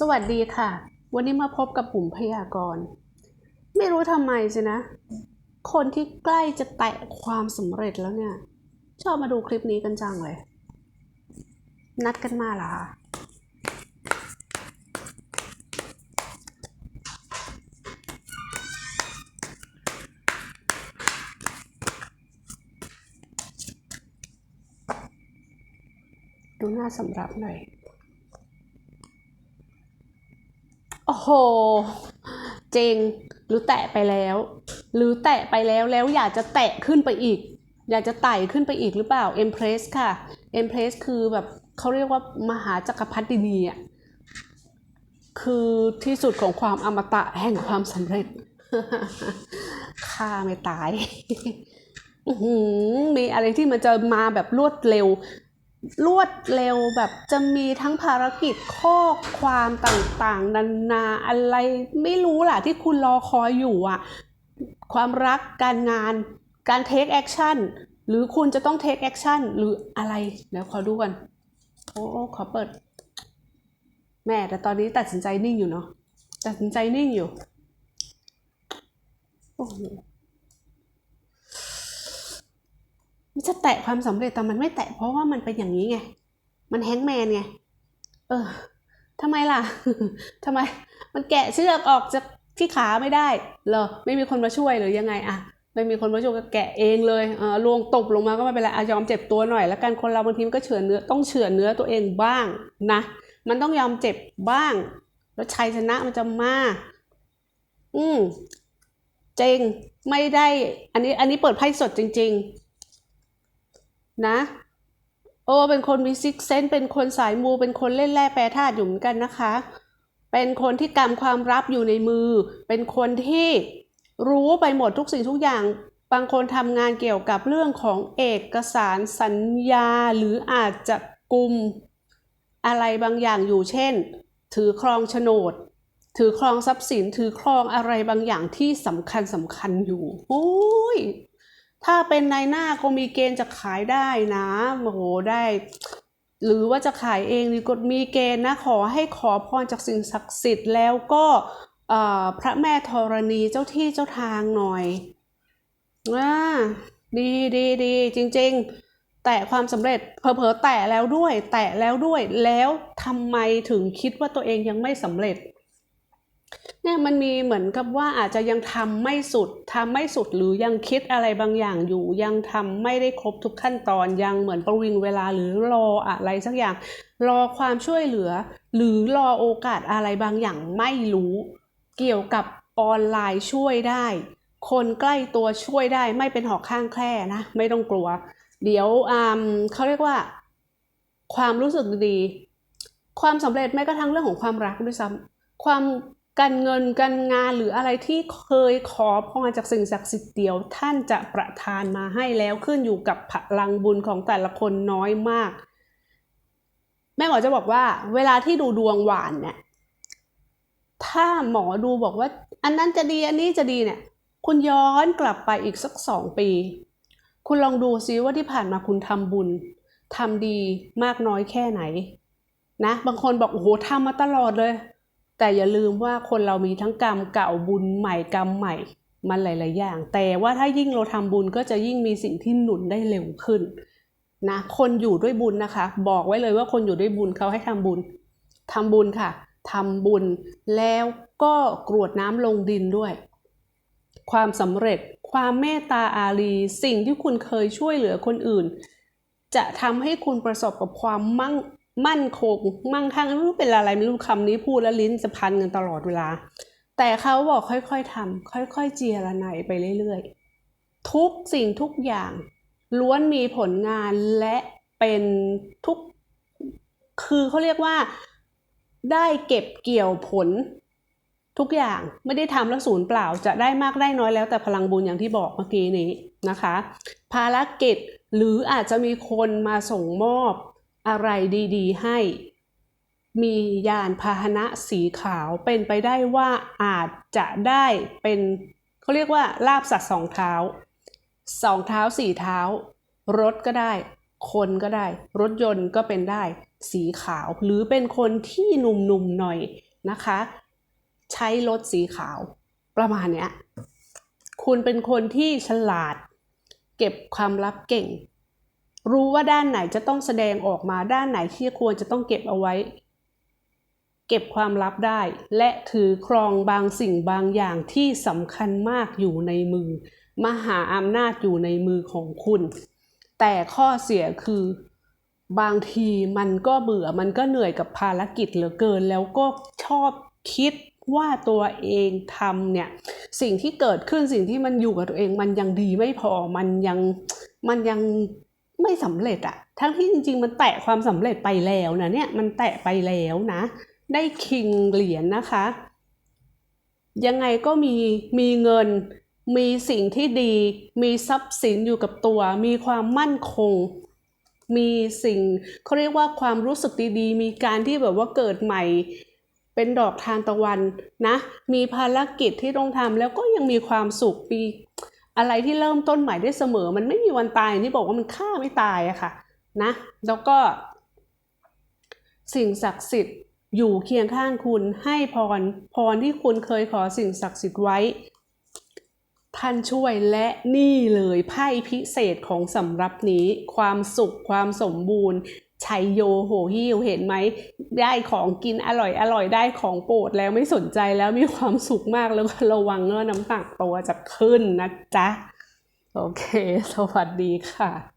สวัสดีค่ะ วันนี้มาพบกับปุ่มพยากรณ์ ไม่รู้ทำไมสินะ คนที่ใกล้จะแตะความสำเร็จแล้วเนี่ย ชอบมาดูคลิปนี้กันจังเลย นัดกันมาเหรอคะดูหน้าสำหรับหน่อย โอ้โห เจงหรือแตะไปแล้ว หรือแตะไปแล้วแล้วอยากจะแตะขึ้นไปอีก อยากจะไต่ขึ้นไปอีกหรือเปล่า Empress ค่ะ Empress คือแบบเขาเรียกว่ามหาจักรพรรดินีอะคือที่สุดของความอมตะแห่งความสำเร็จฆ่าไม่ตายมีอะไรที่มันจะมาแบบรวดเร็ว รวดเร็วแบบจะมีทั้งภารกิจข้อความต่างๆ นานาอะไรไม่รู้ล่ะที่คุณรอคอยอยู่อะความรักการงานการเทคแอคชั่นหรือคุณจะต้องเทคแอคชั่นหรืออะไรเดี๋ยวขอดูกันโอ้โอ้ขอเปิด แม่แต่ตอนนี้ตัดสินใจนิ่งอยู่เนาะตัดสินใจนิ่งอยู่โอ้โห มันจะแตะความสำเร็จแต่มันไม่แตะเพราะว่ามันเป็นอย่างนี้ไง มันแฮงแมนไง เออทำไมล่ะทำไม มันแกะเชือกออกจากที่ขาไม่ได้เหรอ ไม่มีคนมาช่วยหรือยังไงอะไม่มีคนมาช่วยก็แกะเองเลยเออลวงตบลงมาก็ไม่เป็นไรอะยอมเจ็บตัวหน่อย แล้วกันคนเราบางทีมันก็เฉือนเนื้อต้องเฉือนเนื้อตัวเองบ้างนะ มันต้องยอมเจ็บบ้าง แล้วชัยชนะมันจะมา อืมเจงไม่ได้ อันนี้ อันนี้เปิดไพ่สดจริง ๆ นะ โอเป็นคนมีซิกเซนเป็นคนสายมู เป็นคนเล่นแร่แปรธาตุอยู่เหมือนกันนะคะ เป็นคนที่กำความลับอยู่ในมือ เป็นคนที่รู้ไปหมดทุกสิ่งทุกอย่าง บางคนทำงานเกี่ยวกับเรื่องของเอกสารสัญญาหรืออาจจะกลุ่มอะไรบางอย่างอยู่เช่น ถือครองโฉนด ถือครองทรัพย์สิน ถือครองอะไรบางอย่างที่สำคัญสำคัญอยู่ โอ้ย ถ้าเป็นนายหน้าคงมีเกณฑ์จะขายได้นะโอ้โหได้ หรือว่าจะขายเองดีกดมีเกณฑ์นะขอให้ขอพรจากสิ่งศักดิ์สิทธิ์แล้วก็พระแม่ธรณีเจ้าที่เจ้าทางหน่อยอ่าดีดีดีจริง ๆ แต่ความสำเร็จเผลอๆแตะแล้วด้วย แตะแล้วด้วยแล้วทำไมถึงคิดว่าตัวเองยังไม่สำเร็จ เนี่ยมันมีเหมือนกับว่าอาจจะยังทำไม่สุดทำไม่สุดหรือยังคิดอะไรบางอย่างอยู่ ยังทำไม่ได้ครบทุกขั้นตอนยังเหมือนประวิงเวลาหรือรออะไรสักอย่าง รอความช่วยเหลือ หรือรอโอกาสอะไรบางอย่างไม่รู้ เกี่ยวกับออนไลน์ช่วยได้ คนใกล้ตัวช่วยได้ไม่เป็นหอกข้างแคร่นะ ไม่ต้องกลัว เดี๋ยวอ่าเขาเรียกว่า ความรู้สึกดี ความสำเร็จแม้กระทั่งเรื่องของความรักด้วยซ้ำความ การเงินการงานหรืออะไรที่เคยขอพรจากสิ่งศักดิ์สิทธิ์เดียว ท่านจะประทานมาให้แล้วขึ้นอยู่กับพลังบุญของแต่ละคนน้อยมาก แม่หมอจะบอกว่า เวลาที่ดูดวงหวานเนี่ยถ้าหมอดูบอกว่า อันนั้นจะดีอันนี้จะดีเนี่ย คุณย้อนกลับไปอีกสักสองปี คุณลองดูซิว่าที่ผ่านมาคุณทำบุญทำดีมากน้อยแค่ไหน นะ บางคนบอกโอ้โหทำมาตลอดเลย แต่อย่าลืมว่าคนเรามีทั้งกรรมเก่าบุญใหม่กรรมใหม่ มันหลาย ๆ อย่าง แต่ว่าถ้ายิ่งเราทำบุญก็จะยิ่งมีสิ่งที่หนุนได้เร็วขึ้นนะคนอยู่ด้วยบุญนะคะ บอกไว้เลยว่าคนอยู่ด้วยบุญเขาให้ทำบุญทำบุญค่ะทำบุญแล้วก็กรวดน้ำลงดินด้วย ความสำเร็จความเมตตาอารีสิ่งที่คุณเคยช่วยเหลือคนอื่น จะทำให้คุณประสบกับความมั่ง มั่นคงมั่งคั่งไม่รู้เป็นอะไรไม่รู้คำนี้พูดแล้วลิ้นจะพันกันตลอดเวลา แต่เขาบอกค่อยๆทำค่อยๆเจียระไนไปเรื่อยๆ ทุกสิ่งทุกอย่าง ล้วนมีผลงานและเป็นทุก คือเขาเรียกว่าได้เก็บเกี่ยวผลทุกอย่างไม่ได้ทำแล้วศูนย์เปล่าจะได้มากได้น้อยแล้วแต่พลังบุญอย่างที่บอกเมื่อกี้นี้นะคะ ภารกิจหรืออาจจะมีคนมาส่งมอบ อะไรดี ๆ ให้ มียานพาหนะสีขาวเป็นไปได้ว่าอาจจะได้เป็นเขาเรียกว่าลาบสัตว์สองเท้าสองเท้าสี่เท้า รถก็ได้ คนก็ได้ รถยนต์ก็เป็นได้ สีขาว หรือเป็นคนที่หนุ่มๆหน่อยนะคะ ใช้รถสีขาวประมาณเนี้ยคุณเป็นคนที่ฉลาด เก็บความลับเก่ง รู้ว่าด้านไหนจะต้องแสดงออกมาด้านไหนที่ควรจะต้องเก็บเอาไว้ เก็บความลับได้ และถือครองบางสิ่งบางอย่างที่สำคัญมากอยู่ในมือ มหาอำนาจอยู่ในมือของคุณ แต่ข้อเสียคือบางทีมันก็เบื่อมันก็เหนื่อยกับภารกิจเหลือเกิน แล้วก็ชอบคิดว่าตัวเองทำเนี่ย สิ่งที่เกิดขึ้นสิ่งที่มันอยู่กับตัวเอง มันยังดีไม่พอมันยังมันยัง ไม่สำเร็จอะทั้งที่จริง ๆ มันแตะความสำเร็จไปแล้วนะเนี่ยมันแตะไปแล้วนะ ได้คิงเหรียญนะคะ ยังไงก็มีมีเงิน มีสิ่งที่ดี มีทรัพย์สินอยู่กับตัว มีความมั่นคง มีสิ่งเขาเรียกว่าความรู้สึกดีๆ มีการที่แบบว่าเกิดใหม่เป็นดอกทานตะวันนะ มีภารกิจที่ต้องทำแล้วก็ยังมีความสุข มี อะไรที่เริ่มต้นใหม่ได้เสมอ มันไม่มีวันตายที่บอกว่ามันฆ่าไม่ตายอะค่ะนะแล้วก็ สิ่งศักดิ์สิทธิ์อยู่เคียงข้างคุณให้พรพรที่คุณเคยขอสิ่งศักดิ์สิทธิ์ไว้ ท่านช่วยและนี่เลยไพ่พิเศษของสำรับนี้ ความสุขความสมบูรณ์ ชัยโยโหหิวเห็นไหมได้ของกินอร่อยอร่อยได้ของโปรดแล้วไม่สนใจแล้วมีความสุขมากแล้วก็ระวังเนื้อน้ำหนักตัวจะขึ้นนะจ๊ะ โอเค สวัสดีค่ะ